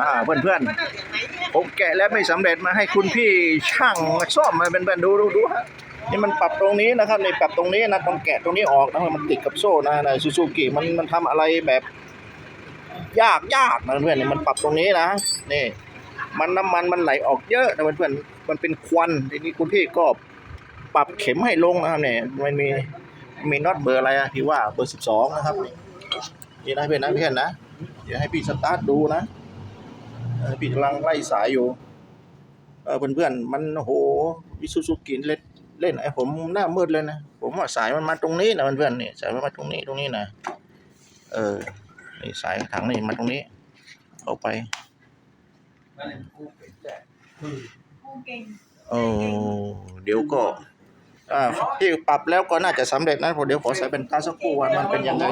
อ่าเพื่อนเพื่อนๆผมแกะแล้วไม่สำเร็จมาให้คุณพี่ช่างมาซ่อมมาเป็นเพื่อนดูดูดูฮะนี่มันปรับตรงนี้นะครับนี่ปรับตรงนี้นะต้องแกะตรงนี้ออกนะมันติดกับโซ่นะนะซูซูกิมันมันทำอะไรแบบยากยากนะเพื่อนนี่มันปรับตรงนี้นะนี่มันน้ำมันมันไหลออกเยอะนะเพื่อนๆมันเป็นควันทีนี้คุณพี่ก็ปรับเข็มให้ลงนะครับเนี่ยมันมีมีน็อตเบอร์อะไรอะที่ว่าเบอร์สิบสองนะครับนี่นะเพื่อนนะเพื่อนนะเดี๋ยวให้พี่สตาร์ทดูนะ พี่กำลังไล่สายอยู่เออเพื่อนๆมันโอ้โหวิซูซูกิเล่นเล่นไอ้ผมหน้ามืดเลยนะผมว่าสายมันมาตรงนี้นะเพื่อนๆนี่สายมันมาตรงนี้ตรงนี้นะเออนี่สายถังนี่มาตรงนี้เข้าไปกูเก่งโอ้เดี๋ยวก็อ่าพี่ปรับแล้วก็น่าจะสำเร็จนะผมเดี๋ยวขอใส่เป็นตาสักครู่ว่ามันเป็นยังไง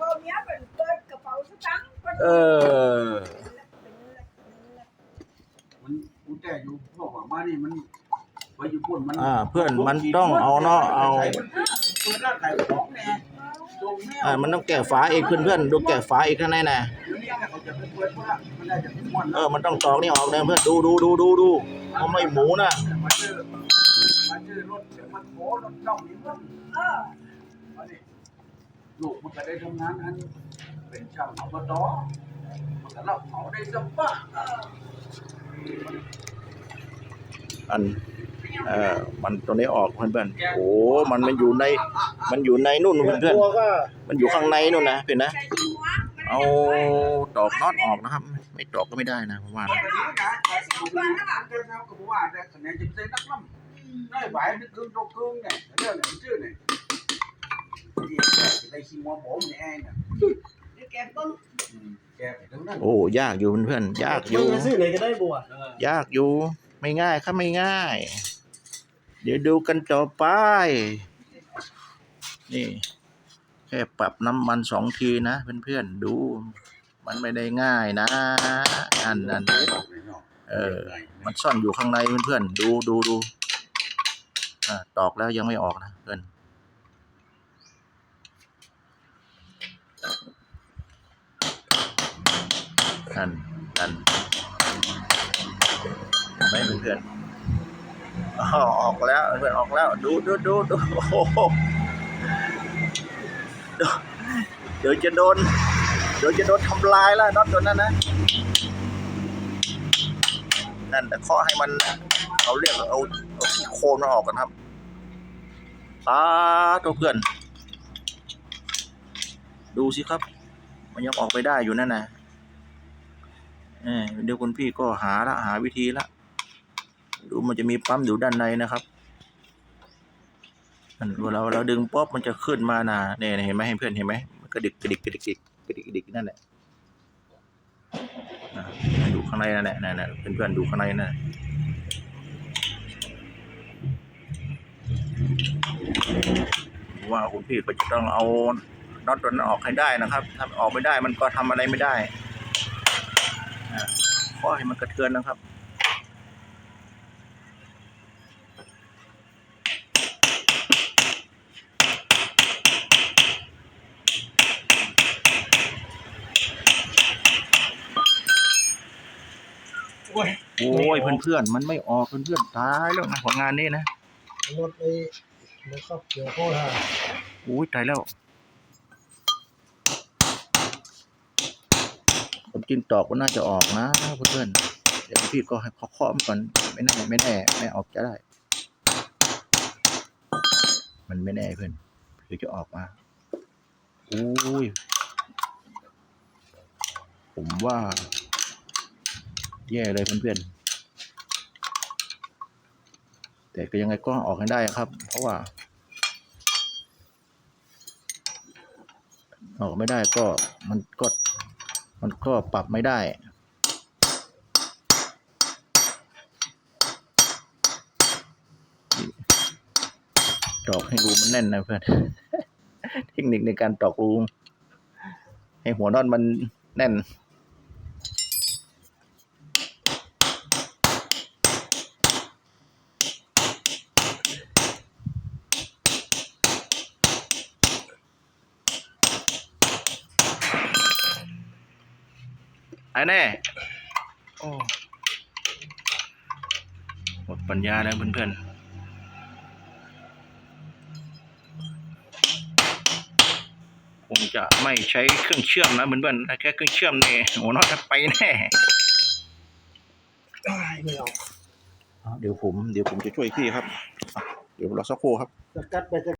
ก็เนี้ยเป็นเปิดกระเป๋าสตังค์ เออ มันกูแต่อยู่พวกว่ามานี่มันไว้อยู่พุ่นมันอ่า เพื่อนมันต้องเอาเนาะเอา เปิดร้านขายของแน่ตรงแนวอ่า มันต้องแกะฝาอีกเพื่อนๆดูแกะฝาอีกข้างในนะเดี๋ยวนี้เขาจะไปเปิดว่ามันได้จะเป็นม่วนเออมันต้องตอกนี่ออกนะเพื่อนดูดูดูดูดูมันไม่หมูนะ มาเจอมาเจอรถเดี๋ยวมันโผล่รถจ้องนี่มันเออมาดิ ลูกมันก็ได้ทำงานอันเป็นช่างอบตมันก็รับเหมาได้สัมปะอันเออมันตัวนี้ออกเพื่อนๆโอ้มันมันอยู่ใน มันอยู่ในนู่นเพื่อนๆมันอยู่ข้างในนู่นนะเพื่อนนะใจจริงวะเอาตอกน็อตออกนะครับ ไม่ตอกก็ไม่ได้นะผมว่านะแต่นี้นะแต่สิบวันนะแต่เช้าก็บอกว่าแต่คะแนนจะเป็นนักล่ำได้ใบนึกครึ่งตกครึ่งเนี่ยเรื่องเนี่ยชื่อเนี่ยที่แก จะได้ชิมว่าผมเนี่ยเนี่ยเดี๋ยวแกเบิ้งแกไปทั้งนั้นโอ้ยากอยู่เพื่อนๆยากอยู่มึงซื้อไหนก็ได้บัวยากอยู่ ไม่ง่ายครับไม่ง่าย เดี๋ยวดูกันต่อไป นี่แค่ปรับน้ำมันสองทีนะเพื่อนๆดู มันไม่ได้ง่ายนะอันนั้นเออ มันซ่อนอยู่ข้างในเพื่อนๆดูดูดูอ่าตอกแล้วยังไม่ออกนะเพื่อน นั่นนั่นเห็นไหมเพื่อนออกแล้วเพื่อนออกแล้ว ดูดูดูดูโอ้โหเดี๋ยวเดี๋ยวจะโดน เดี๋ยวจะโดนทำลายแล้วน็อตตัวนั้นนะนั่นแต่ข้อให้มันเขาเรียกเอาเอาขี้โคลนมันออกกันครับตาตัวเพื่อน ดูสิครับ มันยังออกไปได้อยู่นั่นนะ เดี๋ยวคุณพี่ก็หาละหาวิธีละ ดูมันจะมีปั๊มอยู่ด้านในนะครับเวลาเราดึงป๊อปมันจะขึ้นมาน่ะเนี่ยเห็นไหมเห็นเพื่อนเห็นไหมมันกระดิกกระดิกกระดิกกระดิกกระดิกกระดิกนั่นแหละดูข้างในนั่นแหละนั่นแหละเพื่อนๆดูข้างในนั่นน่ะว่าคุณพี่ก็จะต้องเอาน็อตตัวนั้นออกให้ได้นะครับ ถ้าออกไม่ได้มันก็ทำอะไรไม่ได้ อให้มันกระเทือนนะครับ โอ้ยโอ้ยเพื่อนๆมันไม่ออกเพื่อนๆตายแล้วนะผลงานนี้นะรถไอ้รถขับเกี่ยวข้อท่าโอ้ยตายแล้วผม จินตอกก็น่าจะออกนะเพื่อนๆเดี๋ยวพี่ก็ให้เคาะมันก่อนไม่แน่ไม่แน่ไม่ออกจะได้ มันไม่แน่เพื่อนหรือจะออกมาโอ้ยผมว่า แย่เลยเพื่อนๆแต่ก็ยังไงก็ออกให้ได้ครับ เพราะว่า ออกไม่ได้ก็มันก็ มันก็ปรับไม่ได้ ตอกให้รูมันแน่นนะเพื่อน เทคนิคในการตอกรู ให้หัวน็อตมันแน่นายแน่โอ้หมดปัญญาแล้วเพื่อนๆคงจะไม่ใช้เครื่องเชื่อมนะเพื่อนๆถ้าแค่เครื่องเชื่อมนี่โอ้น่าจะไปแน่อ้ายไม่เอาเดี๋ยวผมเดี๋ยวผมจะช่วยพี่ครับอะเดี๋ยวรอสักครู่ครับสกัดไปจะ